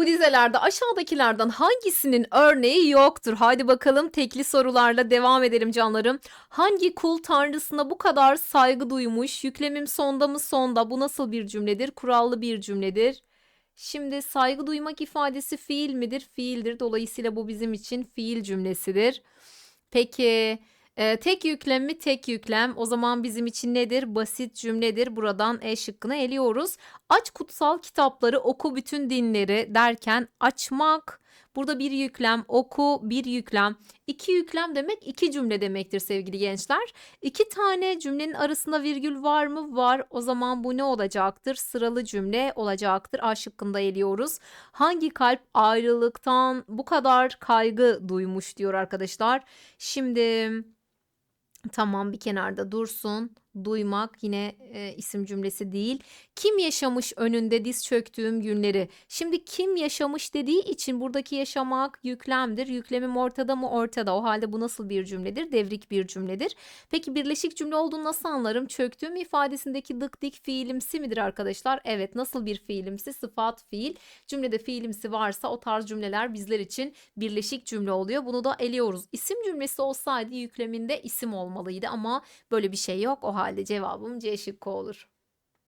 Bu dizelerde aşağıdakilerden hangisinin örneği yoktur? Haydi bakalım tekli sorularla devam edelim canlarım. Hangi kul tanrısına bu kadar saygı duymuş? Yüklemim sonda mı sonda? Bu nasıl bir cümledir? Kurallı bir cümledir. Şimdi saygı duymak ifadesi fiil midir? Fiildir. Dolayısıyla bu bizim için fiil cümlesidir. Peki e, tek yüklem mi? Tek yüklem. O zaman bizim için nedir? Basit cümledir. Buradan E şıkkını eliyoruz. Aç kutsal kitapları, oku bütün dinleri derken açmak. Burada bir yüklem, oku bir yüklem. İki yüklem demek iki cümle demektir sevgili gençler. İki tane cümlenin arasında virgül var mı? Var. O zaman bu ne olacaktır? Sıralı cümle olacaktır. A şıkkında eliyoruz. Hangi kalp ayrılıktan bu kadar kaygı duymuş diyor arkadaşlar. Şimdi tamam bir kenarda dursun. Duymak yine e, isim cümlesi değil. Kim yaşamış önünde diz çöktüğüm günleri? Şimdi kim yaşamış dediği için buradaki yaşamak yüklemdir. Yüklemim ortada mı? Ortada. O halde bu nasıl bir cümledir? Devrik bir cümledir. Peki birleşik cümle olduğunu nasıl anlarım? Çöktüğüm ifadesindeki dık dik fiilimsi midir arkadaşlar? Evet. Nasıl bir fiilimsi? Sıfat fiil. Cümlede fiilimsi varsa o tarz cümleler bizler için birleşik cümle oluyor. Bunu da eliyoruz. İsim cümlesi olsaydı yükleminde isim olmalıydı ama böyle bir şey yok. O halde cevabım C şıkkı olur.